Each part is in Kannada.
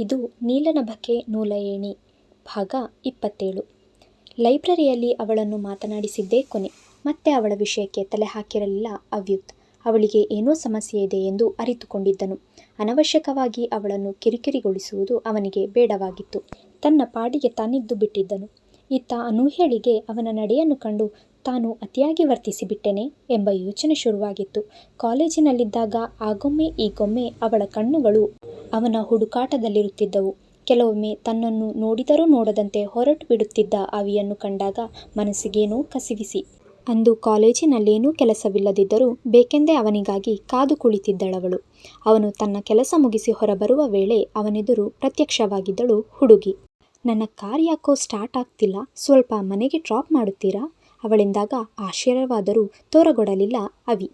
ಇದು ನೀಲನ ನೂಲಯೇಣಿ, ಭಾಗ ಇಪ್ಪತ್ತೇಳು. ಲೈಬ್ರರಿಯಲ್ಲಿ ಅವಳನ್ನು ಮಾತನಾಡಿಸಿದ್ದೇ ಕೊನೆ. ಮತ್ತೆ ಅವಳ ವಿಷಯಕ್ಕೆ ತಲೆ ಹಾಕಿರಲಿಲ್ಲ ಅವ್ಯುತ್. ಅವಳಿಗೆ ಏನೋ ಸಮಸ್ಯೆ ಇದೆ ಎಂದು ಅರಿತುಕೊಂಡಿದ್ದನು. ಅನವಶ್ಯಕವಾಗಿ ಅವಳನ್ನು ಕಿರಿಕಿರಿಗೊಳಿಸುವುದು ಅವನಿಗೆ ಬೇಡವಾಗಿತ್ತು. ತನ್ನ ಪಾಡಿಗೆ ತಾನಿದ್ದು ಬಿಟ್ಟಿದ್ದನು. ಇತ್ತ ಅನೂಹ್ಯಳಿಗೆ ಅವನ ನಡೆಯನ್ನು ಕಂಡು ತಾನು ಅತಿಯಾಗಿ ವರ್ತಿಸಿಬಿಟ್ಟೆನೆ ಎಂಬ ಯೋಚನೆ ಶುರುವಾಗಿತ್ತು. ಕಾಲೇಜಿನಲ್ಲಿದ್ದಾಗ ಆಗೊಮ್ಮೆ ಈಗೊಮ್ಮೆ ಅವಳ ಕಣ್ಣುಗಳು ಅವನ ಹುಡುಕಾಟದಲ್ಲಿರುತ್ತಿದ್ದವು. ಕೆಲವೊಮ್ಮೆ ತನ್ನನ್ನು ನೋಡಿದರೂ ನೋಡದಂತೆ ಹೊರಟು ಬಿಡುತ್ತಿದ್ದ ಅವಿಯನ್ನು ಕಂಡಾಗ ಮನಸ್ಸಿಗೇನೋ ಕಸಿವಿಸಿ. ಅಂದು ಕಾಲೇಜಿನಲ್ಲೇನೂ ಕೆಲಸವಿಲ್ಲದಿದ್ದರೂ ಬೇಕೆಂದೇ ಅವನಿಗಾಗಿ ಕಾದು ಕುಳಿತಿದ್ದಳವಳು. ಅವನು ತನ್ನ ಕೆಲಸ ಮುಗಿಸಿ ಹೊರಬರುವ ವೇಳೆ ಅವನೆದುರು ಪ್ರತ್ಯಕ್ಷವಾಗಿದ್ದಳು ಹುಡುಗಿ. ನನ್ನ ಕಾರ್ ಯಾಕೋ ಸ್ಟಾರ್ಟ್ ಆಗ್ತಿಲ್ಲ? ಸ್ವಲ್ಪ ಮನೆಗೆ ಡ್ರಾಪ್ ಮಾಡುತ್ತೀರಾ? ಅವಳೆಂದಾಗ ಆಶ್ಚರ್ಯವಾದರೂ ತೋರಗೊಡಲಿಲ್ಲ ಅವಿ.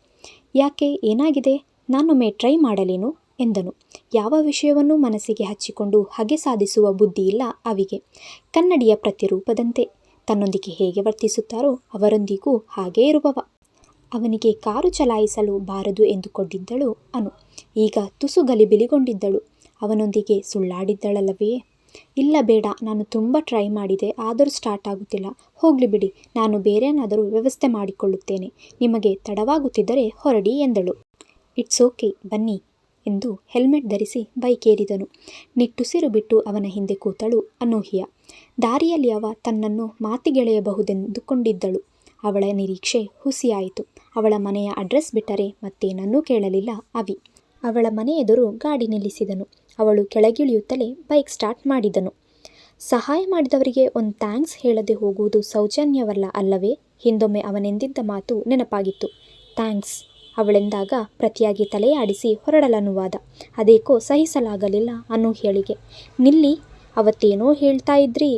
ಯಾಕೆ, ಏನಾಗಿದೆ? ನಾನೊಮ್ಮೆ ಟ್ರೈ ಮಾಡಲೇನು? ಎಂದನು. ಯಾವ ವಿಷಯವನ್ನೂ ಮನಸ್ಸಿಗೆ ಹಚ್ಚಿಕೊಂಡು ಹಗೆ ಸಾಧಿಸುವ ಬುದ್ಧಿಯಿಲ್ಲ ಅವಿಗೆ. ಕನ್ನಡಿಯ ಪ್ರತಿರೂಪದಂತೆ. ತನ್ನೊಂದಿಗೆ ಹೇಗೆ ವರ್ತಿಸುತ್ತಾರೋ ಅವರೊಂದಿಗೂ ಹಾಗೇ ಇರುವವ. ಅವನಿಗೆ ಕಾರು ಚಲಾಯಿಸಲು ಬಾರದು ಎಂದುಕೊಂಡಿದ್ದಳು ಅನು. ಈಗ ತುಸು ಗಲಿಬಿಲಿಗೊಂಡಿದ್ದಳು. ಅವನೊಂದಿಗೆ ಸುಳ್ಳಾಡಿದ್ದಳಲ್ಲವೇ? ಇಲ್ಲ ಬೇಡ, ನಾನು ತುಂಬ ಟ್ರೈ ಮಾಡಿದೆ, ಆದರೂ ಸ್ಟಾರ್ಟ್ ಆಗುತ್ತಿಲ್ಲ. ಹೋಗಲಿ ಬಿಡಿ, ನಾನು ಬೇರೇನಾದರೂ ವ್ಯವಸ್ಥೆ ಮಾಡಿಕೊಳ್ಳುತ್ತೇನೆ. ನಿಮಗೆ ತಡವಾಗುತ್ತಿದ್ದರೆ ಹೊರಡಿ ಎಂದಳು. ಇಟ್ಸ್ ಓಕೆ ಬನ್ನಿ ಎಂದು ಹೆಲ್ಮೆಟ್ ಧರಿಸಿ ಬೈಕ್ ಏರಿದನು ನಿಟ್ಟುಸಿರು ಬಿಟ್ಟು ಅವನ ಹಿಂದೆ ಕೂತಳು ಅನೂಹ್ಯ. ದಾರಿಯಲ್ಲಿ ಅವ ತನ್ನನ್ನು ಮಾತಿಗೆಳೆಯಬಹುದೆಂದುಕೊಂಡಿದ್ದಳು. ಅವಳ ನಿರೀಕ್ಷೆ ಹುಸಿಯಾಯಿತು. ಅವಳ ಮನೆಯ ಅಡ್ರೆಸ್ ಬಿಟ್ಟರೆ ಮತ್ತೇನನ್ನೂ ಕೇಳಲಿಲ್ಲ ಅವಿ. ಅವಳ ಮನೆ ಎದುರು ಗಾಡಿ ನಿಲ್ಲಿಸಿದನು. ಅವಳು ಕೆಳಗಿಳಿಯುತ್ತಲೇ ಬೈಕ್ ಸ್ಟಾರ್ಟ್ ಮಾಡಿದನು. ಸಹಾಯ ಮಾಡಿದವರಿಗೆ ಒಂದು ಥ್ಯಾಂಕ್ಸ್ ಹೇಳದೆ ಹೋಗುವುದು ಸೌಜನ್ಯವಲ್ಲ ಅಲ್ಲವೇ? ಹಿಂದೊಮ್ಮೆ ಅವನೆಂದಿದ್ದ ಮಾತು ನೆನಪಾಗಿತ್ತು. ಥ್ಯಾಂಕ್ಸ್ ಅವಳೆಂದಾಗ ಪ್ರತಿಯಾಗಿ ತಲೆಯಾಡಿಸಿ ಹೊರಡಲನುವಾದ. ಅದೇಕೋ ಸಹಿಸಲಾಗಲಿಲ್ಲ ಅನೂಹ್ಯಳಿಗೆ ನಿಲ್ಲಿ, ಅವತ್ತೇನೋ ಹೇಳ್ತಾ ಇದ್ರಿ?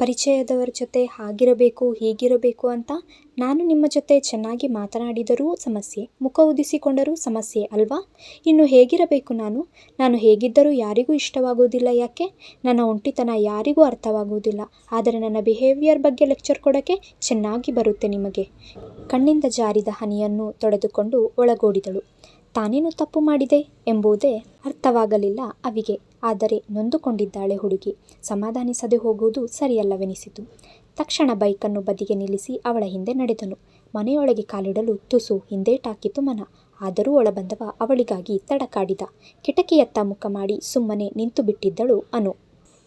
ಪರಿಚಯದವರ ಜೊತೆ ಹಾಗಿರಬೇಕು, ಹೀಗಿರಬೇಕು ಅಂತ ನಾನು ನಿಮ್ಮ ಜೊತೆ ಚೆನ್ನಾಗಿ ಮಾತನಾಡಿದರೂ ಸಮಸ್ಯೆ, ಮುಖ ಉದಿಸಿಕೊಂಡರೂ ಸಮಸ್ಯೆ ಅಲ್ವಾ? ಇನ್ನು ಹೇಗಿರಬೇಕು ನಾನು? ನಾನು ಹೇಗಿದ್ದರೂ ಯಾರಿಗೂ ಇಷ್ಟವಾಗುವುದಿಲ್ಲ ಯಾಕೆ? ನನ್ನ ಒಂಟಿತನ ಯಾರಿಗೂ ಅರ್ಥವಾಗುವುದಿಲ್ಲ. ಆದರೆ ನನ್ನ ಬಿಹೇವಿಯರ್ ಬಗ್ಗೆ ಲೆಕ್ಚರ್ ಕೊಡೋಕ್ಕೆ ಚೆನ್ನಾಗಿ ಬರುತ್ತೆ ನಿಮಗೆ. ಕಣ್ಣಿಂದ ಜಾರಿದ ಹನಿಯನ್ನು ತೊಡೆದುಕೊಂಡು ಒಳಗೋಡಿದಳು. ತಾನೇನು ತಪ್ಪು ಮಾಡಿದೆ ಎಂಬುದೇ ಅರ್ಥವಾಗಲಿಲ್ಲ ಅವಿಗೆ. ಆದರೆ ನೊಂದುಕೊಂಡಿದ್ದಾಳೆ ಹುಡುಗಿ. ಸಮಾಧಾನಿಸದೆ ಹೋಗುವುದು ಸರಿಯಲ್ಲವೆನಿಸಿತು. ತಕ್ಷಣ ಬೈಕನ್ನು ಬದಿಗೆ ನಿಲ್ಲಿಸಿ ಅವಳ ಹಿಂದೆ ನಡೆದನು. ಮನೆಯೊಳಗೆ ಕಾಲಿಡಲು ತುಸು ಹಿಂದೇಟಾಕಿತು ಮನ. ಆದರೂ ಒಳಬಂದವ ಅವಳಿಗಾಗಿ ತಡಕಾಡಿದ. ಕಿಟಕಿಯತ್ತ ಮುಖ ಮಾಡಿ ಸುಮ್ಮನೆ ನಿಂತು ಬಿಟ್ಟಿದ್ದಳು ಅನು.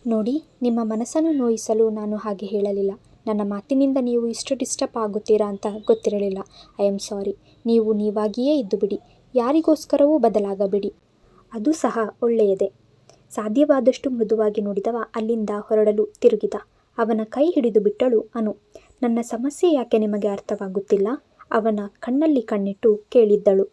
ನೋಡಿ, ನಿಮ್ಮ ಮನಸ್ಸನ್ನು ನೋಯಿಸಲು ನಾನು ಹಾಗೆ ಹೇಳಲಿಲ್ಲ. ನನ್ನ ಮಾತಿನಿಂದ ನೀವು ಇಷ್ಟು ಡಿಸ್ಟರ್ಬ್ ಆಗುತ್ತೀರಾ ಅಂತ ಗೊತ್ತಿರಲಿಲ್ಲ. I am sorry. ನೀವು ನೀವಾಗಿಯೇ ಇದ್ದು ಬಿಡಿ. ಯಾರಿಗೋಸ್ಕರವೂ ಬದಲಾಗಬೇಡಿ. ಅದು ಸಹ ಒಳ್ಳೆಯದೇ. ಸಾಧ್ಯವಾದಷ್ಟು ಮೃದುವಾಗಿ ನೋಡಿದವ ಅಲ್ಲಿಂದ ಹೊರಡಲು ತಿರುಗಿದ. ಅವನ ಕೈ ಹಿಡಿದು ಬಿಟ್ಟಳು ಅನು. ನನ್ನ ಸಮಸ್ಯೆ ಯಾಕೆ ನಿಮಗೆ ಅರ್ಥವಾಗುತ್ತಿಲ್ಲ? ಅವನ ಕಣ್ಣಲ್ಲಿ ಕಣ್ಣಿಟ್ಟು ಕೇಳಿದ್ದಳು.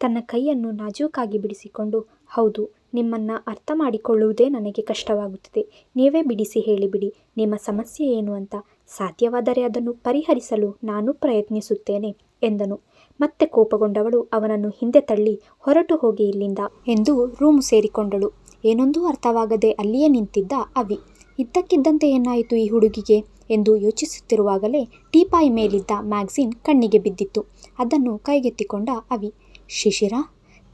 ತನ್ನ ಕೈಯನ್ನು ನಾಜೂಕಾಗಿ ಬಿಡಿಸಿಕೊಂಡು, ಹೌದು, ನಿಮ್ಮನ್ನು ಅರ್ಥ ಮಾಡಿಕೊಳ್ಳುವುದೇ ನನಗೆ ಕಷ್ಟವಾಗುತ್ತದೆ. ನೀವೇ ಬಿಡಿಸಿ ಹೇಳಿಬಿಡಿ. ನಿಮ್ಮ ಸಮಸ್ಯೆ ಏನು ಅಂತ. ಸಾಧ್ಯವಾದರೆ ಅದನ್ನು ಪರಿಹರಿಸಲು ನಾನು ಪ್ರಯತ್ನಿಸುತ್ತೇನೆ, ಎಂದನು. ಮತ್ತೆ ಕೋಪಗೊಂಡವಳು ಅವನನ್ನು ಹಿಂದೆ ತಳ್ಳಿ ಹೊರಟು ಹೋಗಿ ಇಲ್ಲಿಂದ ಎಂದು ರೂಮು ಸೇರಿಕೊಂಡಳು. ಏನೊಂದೂ ಅರ್ಥವಾಗದೆ ಅಲ್ಲಿಯೇ ನಿಂತಿದ್ದ ಅವಿ. ಇದ್ದಕ್ಕಿದ್ದಂತೆ ಏನಾಯಿತು ಈ ಹುಡುಗಿಗೆ ಎಂದು ಯೋಚಿಸುತ್ತಿರುವಾಗಲೇ ಟೀಪಾಯಿ ಮೇಲಿದ್ದ ಮ್ಯಾಗ್ಝಿನ್ ಕಣ್ಣಿಗೆ ಬಿದ್ದಿತ್ತು. ಅದನ್ನು ಕೈಗೆತ್ತಿಕೊಂಡ ಅವಿ. ಶಿಶಿರ,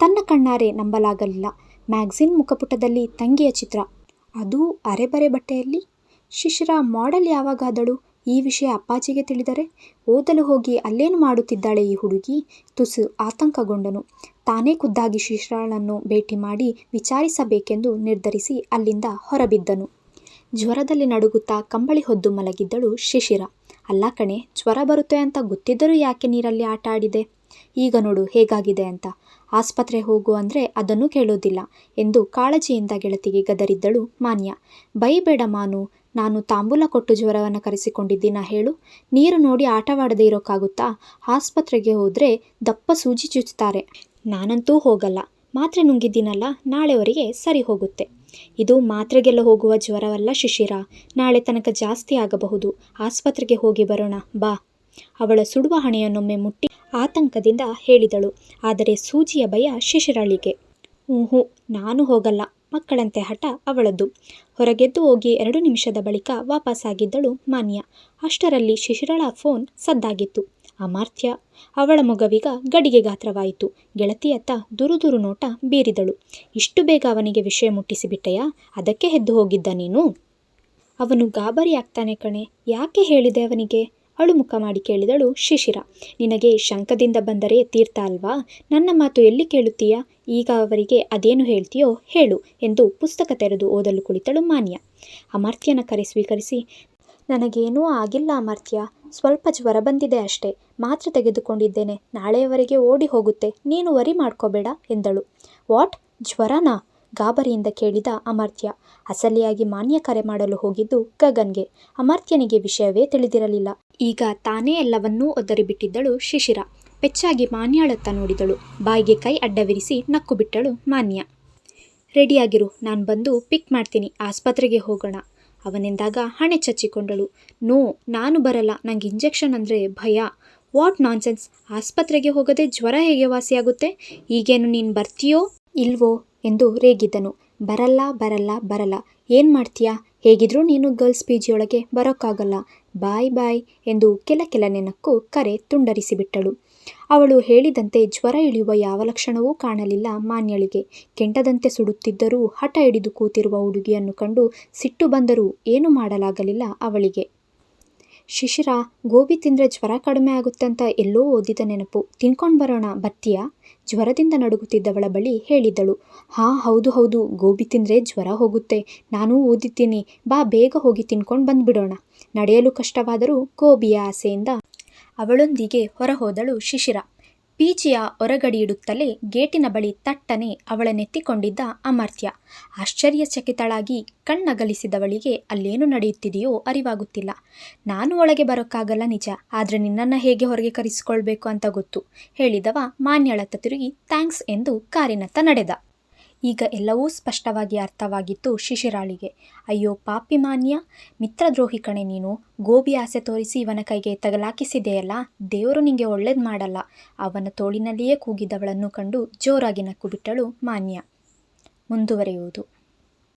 ತನ್ನ ಕಣ್ಣಾರೆ ನಂಬಲಾಗಲಿಲ್ಲ. ಮ್ಯಾಗ್ಝಿನ್ ಮುಖಪುಟದಲ್ಲಿ ತಂಗಿಯ ಚಿತ್ರ. ಅದೂ ಅರೆಬರೆ ಬಟ್ಟೆಯಲ್ಲಿ? ಶಿಶಿರ ಮಾಡೆಲ್ ಯಾವಾಗಾದಳು? ಈ ವಿಷಯ ಅಪ್ಪಾಜಿಗೆ ತಿಳಿದರೆ ಓದಲು ಹೋಗಿ ಅಲ್ಲೇನು ಮಾಡುತ್ತಿದ್ದಾಳೆ ಈ ಹುಡುಗಿ? ತುಸು ಆತಂಕಗೊಂಡನು. ತಾನೇ ಖುದ್ದಾಗಿ ಶಿಶಿರಾಳನ್ನು ಭೇಟಿ ಮಾಡಿ ವಿಚಾರಿಸಬೇಕೆಂದು ನಿರ್ಧರಿಸಿ ಅಲ್ಲಿಂದ ಹೊರಬಿದ್ದನು. ಜ್ವರದಲ್ಲಿ ನಡುಗುತ್ತಾ ಕಂಬಳಿ ಹೊದ್ದು ಮಲಗಿದ್ದಳು ಶಿಶಿರ. ಅಲ್ಲ ಕಣೆ, ಜ್ವರ ಬರುತ್ತೆ ಅಂತ ಗೊತ್ತಿದ್ದರೂ ಯಾಕೆ ನೀರಲ್ಲಿ ಆಟ ಆಡಿದೆ? ಈಗ ನೋಡು ಹೇಗಾಗಿದೆ ಅಂತ. ಆಸ್ಪತ್ರೆ ಹೋಗು ಅಂದರೆ ಅದನ್ನು ಕೇಳೋದಿಲ್ಲ ಎಂದು ಕಾಳಜಿಯಿಂದ ಗೆಳತಿಗೆ ಗದರಿದ್ದಳು ಮಾನ್ಯ. ಬೈಬೇಡ ಮಾನು ನಾನು ತಾಂಬೂಲ ಕೊಟ್ಟು ಜ್ವರವನ್ನು ಕರೆಸಿಕೊಂಡಿದ್ದೀನ ಹೇಳು. ನೀರು ನೋಡಿ ಆಟವಾಡದೇ ಇರೋಕ್ಕಾಗುತ್ತಾ? ಆಸ್ಪತ್ರೆಗೆ ಹೋದರೆ ದಪ್ಪ ಸೂಜಿ ಚುಚ್ಚುತ್ತಾರೆ. ನಾನಂತೂ ಹೋಗಲ್ಲ. ಮಾತ್ರೆ ನುಂಗಿದ್ದೀನಲ್ಲ, ನಾಳೆವರೆಗೆ ಸರಿ ಹೋಗುತ್ತೆ. ಇದು ಮಾತ್ರೆಗೆಲ್ಲ ಹೋಗುವ ಜ್ವರವಲ್ಲ ಶಿಶಿರ. ನಾಳೆ ತನಕ ಜಾಸ್ತಿ ಆಗಬಹುದು. ಆಸ್ಪತ್ರೆಗೆ ಹೋಗಿ ಬರೋಣ, ಬಾ. ಅವಳ ಸುಡುವ ಹಣೆಯನ್ನೊಮ್ಮೆ ಮುಟ್ಟಿ ಆತಂಕದಿಂದ ಹೇಳಿದಳು. ಆದರೆ ಸೂಜಿಯ ಭಯ ಶಿಶಿರಳಿಗೆ. ಹ್ಞೂ ನಾನು ಹೋಗಲ್ಲ. ಮಕ್ಕಳಂತೆ ಹಠ ಅವಳದ್ದು. ಹೊರಗೆದ್ದು ಹೋಗಿ ಎರಡು ನಿಮಿಷದ ಬಳಿಕ ವಾಪಸ್ಸಾಗಿದ್ದಳು ಮಾನ್ಯ. ಅಷ್ಟರಲ್ಲಿ ಶಿಶಿರಳ ಫೋನ್ ಸದ್ದಾಗಿತ್ತು. ಅಮಾರ್ತ್ಯ, ಅವಳ ಮೊಗವೀಗ ಗಡಿಗೆ ಗಾತ್ರವಾಯಿತು. ಗೆಳತಿಯತ್ತ ದುರುದುರು ನೋಟ ಬೀರಿದಳು. ಇಷ್ಟು ಬೇಗ ಅವನಿಗೆ ವಿಷಯ ಮುಟ್ಟಿಸಿಬಿಟ್ಟೆಯಾ? ಅದಕ್ಕೆ ಎದ್ದು ಹೋಗಿದ್ದ ನೀನು? ಅವನು ಗಾಬರಿಯಾಗ್ತಾನೆ ಕಣೆ. ಯಾಕೆ ಹೇಳಿದೆ ಅವನಿಗೆ? ಅಳು ಮುಖ ಮಾಡಿ ಕೇಳಿದಳು ಶಿಶಿರ. ನಿನಗೆ ಶಂಕದಿಂದ ಬಂದರೆ ತೀರ್ಥ ಅಲ್ವಾ? ನನ್ನ ಮಾತು ಎಲ್ಲಿ ಕೇಳುತ್ತೀಯ? ಈಗ ಅವರಿಗೆ ಅದೇನು ಹೇಳ್ತೀಯೋ ಹೇಳು ಎಂದು ಪುಸ್ತಕ ತೆರೆದು ಓದಲು ಕುಳಿತಳು ಮಾನ್ಯ. ಅಮರ್ತ್ಯನ ಕರೆ ಸ್ವೀಕರಿಸಿ, ನನಗೇನೂ ಆಗಿಲ್ಲ ಅಮರ್ತ್ಯ. ಸ್ವಲ್ಪ ಜ್ವರ ಬಂದಿದೆ ಅಷ್ಟೇ. ಮಾತ್ರೆ ತೆಗೆದುಕೊಂಡಿದ್ದೇನೆ. ನಾಳೆಯವರೆಗೆ ಓಡಿ ಹೋಗುತ್ತೆ. ನೀನು ವರಿ ಮಾಡ್ಕೋಬೇಡ ಎಂದಳು. ವಾಟ್? ಜ್ವರನಾ? ಗಾಬರಿಯಿಂದ ಕೇಳಿದ ಅಮರ್ತ್ಯ ಅಸಲಿಯಾಗಿ ಮಾನ್ಯ ಕರೆ ಮಾಡಲು ಹೋಗಿದ್ದು ಗಗನ್ಗೆ. ಅಮರ್ತ್ಯನಿಗೆ ವಿಷಯವೇ ತಿಳಿದಿರಲಿಲ್ಲ. ಈಗ ತಾನೇ ಎಲ್ಲವನ್ನೂ ಒದರಿಬಿಟ್ಟಿದ್ದಳು ಶಿಶಿರ. ಪೆಚ್ಚಾಗಿ ಮಾನ್ಯಾಳತ್ತ ನೋಡಿದಳು. ಬಾಯಿಗೆ ಕೈ ಅಡ್ಡವಿರಿಸಿ ನಕ್ಕು ಬಿಟ್ಟಳು ಮಾನ್ಯ. ರೆಡಿಯಾಗಿರು, ನಾನು ಬಂದು ಪಿಕ್ ಮಾಡ್ತೀನಿ, ಆಸ್ಪತ್ರೆಗೆ ಹೋಗೋಣ. ಅವನೆಂದಾಗ ಹಣೆ ಚಚ್ಚಿಕೊಂಡಳು. ನೋ, ನಾನು ಬರಲ್ಲ, ನಂಗೆ ಇಂಜೆಕ್ಷನ್ ಅಂದರೆ ಭಯ. ವಾಟ್ ನಾನ್ಸೆನ್ಸ್, ಆಸ್ಪತ್ರೆಗೆ ಹೋಗದೆ ಜ್ವರ ಹೇಗೆ ವಾಸಿಯಾಗುತ್ತೆ? ಈಗೇನು ನೀನು ಬರ್ತೀಯೋ ಇಲ್ವೋ? ಎಂದು ರೇಗಿದ್ದನು ಬರಲ್ಲ ಬರಲ್ಲ ಬರಲ್ಲ. ಏನು ಮಾಡ್ತೀಯಾ? ಹೇಗಿದ್ರೂ ನೀನು ಗರ್ಲ್ಸ್ ಪಿ ಜಿಯೊಳಗೆ ಬರೋಕ್ಕಾಗಲ್ಲ. ಬಾಯ್ ಬಾಯ್ ಎಂದು ಕೆಲ ಕೆಲ ನೆನಕ್ಕು ಕರೆ ತುಂಡರಿಸಿಬಿಟ್ಟಳು. ಅವಳು ಹೇಳಿದಂತೆ ಜ್ವರ ಇಳಿಯುವ ಯಾವ ಲಕ್ಷಣವೂ ಕಾಣಲಿಲ್ಲ ಮಾನ್ಯಳಿಗೆ. ಕೆಂಟದಂತೆ ಸುಡುತ್ತಿದ್ದರೂ ಹಠ ಹಿಡಿದು ಕೂತಿರುವ ಹುಡುಗಿಯನ್ನು ಕಂಡು ಸಿಟ್ಟು ಬಂದರೂ ಏನು ಮಾಡಲಾಗಲಿಲ್ಲ ಅವಳಿಗೆ. ಶಿಶಿರ, ಗೋಬಿ ತಿಂದರೆ ಜ್ವರ ಕಡಿಮೆ ಆಗುತ್ತಂತ ಎಲ್ಲೋ ಓದಿದ ನೆನಪು. ತಿನ್ಕೊಂಡು ಬರೋಣ ಬರ್ತೀಯಾ ಜ್ವರದಿಂದ ನಡುಗುತ್ತಿದ್ದವಳ ಬಳಿ ಹೇಳಿದ್ದಳು. ಹಾ, ಹೌದು ಹೌದು, ಗೋಬಿ ತಿಂದರೆ ಜ್ವರ ಹೋಗುತ್ತೆ. ನಾನೂ ಓದಿದ್ದೀನಿ. ಬಾ, ಬೇಗ ಹೋಗಿ ತಿನ್ಕೊಂಡು ಬಂದುಬಿಡೋಣ. ನಡೆಯಲು ಕಷ್ಟವಾದರೂ ಗೋಬಿಯ ಆಸೆಯಿಂದ ಅವಳೊಂದಿಗೆ ಹೊರಹೋದಳು ಶಿಶಿರ. ಪೀಚಿಯ ಹೊರಗಡಿಯಿಡುತ್ತಲೇ ಗೇಟಿನ ಬಳಿ ತಟ್ಟನೆ ಅವಳನ್ನೆತ್ತಿಕೊಂಡಿದ್ದ ಅಮರ್ತ್ಯ. ಆಶ್ಚರ್ಯಚಕಿತಳಾಗಿ ಕಣ್ಣಗಲಿಸಿದವಳಿಗೆ ಅಲ್ಲೇನು ನಡೆಯುತ್ತಿದೆಯೋ ಅರಿವಾಗುತ್ತಿಲ್ಲ. ನಾನು ಒಳಗೆ ಬರೋಕ್ಕಾಗಲ್ಲ ನಿಜ, ಆದರೆ ನಿನ್ನನ್ನು ಹೇಗೆ ಹೊರಗೆ ಕರೆಸಿಕೊಳ್ಬೇಕು ಅಂತ ಗೊತ್ತು, ಹೇಳಿದವ ಮಾನ್ಯಳತ್ತ ತಿರುಗಿ ಥ್ಯಾಂಕ್ಸ್ ಎಂದು ಕಾರಿನತ್ತ ನಡೆದ. ಈಗ ಎಲ್ಲವೂ ಸ್ಪಷ್ಟವಾಗಿ ಅರ್ಥವಾಗಿತ್ತು ಶಿಶಿರಾಳಿಗೆ. ಅಯ್ಯೋ ಪಾಪಿ ಮಾನ್ಯ ಮಿತ್ರದ್ರೋಹಿ ಕಣೆ ನೀನು. ಗೋಬಿ ಆಸೆ ತೋರಿಸಿ ಇವನ ಕೈಗೆ ತಗಲಾಕಿಸಿದೆಯಲ್ಲ, ದೇವರು ನಿಂಗೆ ಒಳ್ಳೇದು ಮಾಡಲ್ಲ. ಅವನ ತೋಳಿನಲ್ಲಿಯೇ ಕೂಗಿದವಳನ್ನು ಕಂಡು ಜೋರಾಗಿ ನಕ್ಕು ಬಿಟ್ಟಳು ಮಾನ್ಯ. ಮುಂದುವರೆಯುವುದು.